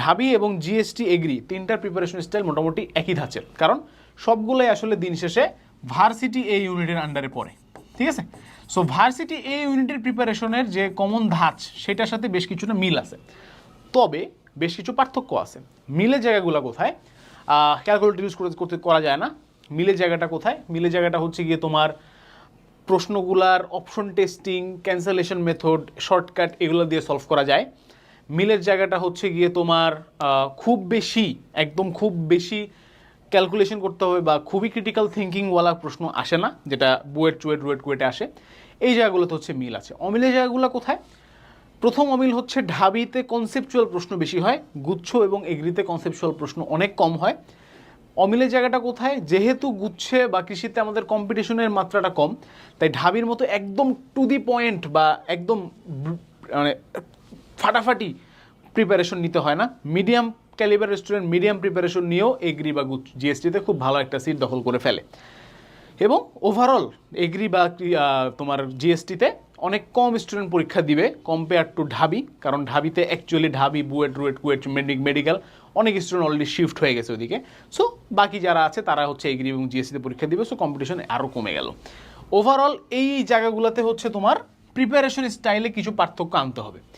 ঢাবি এবং GST agri তিনটার প্রিপারেশন স্টাইল মোটামুটি একই ধাঁচের। কারণ সবগুলোই আসলে দিন শেষে ভার্সিটি এ ইউনিটের আন্ডারে পড়ে। ঠিক আছে? সো ভার্সিটি এ ইউনিটের প্রিপারেশনের যে কমন ধাঁচ, সেটার সাথে বেশ কিছুটা মিল আছে। তবে বেশ কিছু পার্থক্য আছে। মিলের জায়গাগুলো কোথায়? ক্যালকুলেটর ইউজ করতে করা যায় না। মিলের জায়গাটা কোথায়? মিলের জায়গাটা হচ্ছে গিয়ে তোমার প্রশ্নগুলার option testing cancellation method shortcut এগুলো দিয়ে সলভ করা যায়। মিলের জায়গাটা হচ্ছে গিয়ে তোমার খুব বেশি, একদম খুব বেশি ক্যালকুলেশন করতে হবে বা খুবই ক্রিটিক্যাল থিঙ্কিংওয়ালা প্রশ্ন আসে না, যেটা বুয়েট চুয়েট রুয়েট কুয়েটে আসে। এই জায়গাগুলোতে হচ্ছে মিল আছে। অমিলের জায়গাগুলো কোথায়? প্রথম অমিল হচ্ছে ঢাবিতে কনসেপচুয়াল প্রশ্ন বেশি হয়, গুচ্ছ এবং এগ্রিতে কনসেপচুয়াল প্রশ্ন অনেক কম হয়। অমিলের জায়গাটা কোথায়? যেহেতু গুচ্ছে বা কৃষিতে আমাদের কম্পিটিশনের মাত্রাটা কম, তাই ঢাবির মতো একদম টু দি পয়েন্ট বা একদম মানে ফাটাফাটি প্রিপারেশন নিতে হয় না। Medium calibre restaurant medium preparation নিয়েও এগ্রি বা গুচ্ছ জিএসটিতে খুব ভালো একটা সিট দখল করে ফেলে। এবং ওভারঅল এগ্রি বা তোমার জিএসটিতে অনেক কম স্টুডেন্ট পরীক্ষা দিবে কম্পেয়ার টু ঢাবি। কারণ ঢাবিতে অ্যাকচুয়ালি ঢাবি, বুয়েট, রুয়েট, কুয়েট মেডিকেল অনেক স্টুডেন্ট অলরেডি শিফট হয়ে গেছে ওদিকে সো বাকি যারা আছে তারা হচ্ছে এগ্রি এবং জিএসটিতে পরীক্ষা দিবে। সো কম্পিটিশন আরও কমে গেল। ওভারঅল এই জায়গাগুলোতে হচ্ছে তোমার প্রিপারেশন স্টাইলে কিছু পার্থক্য আনতে হবে।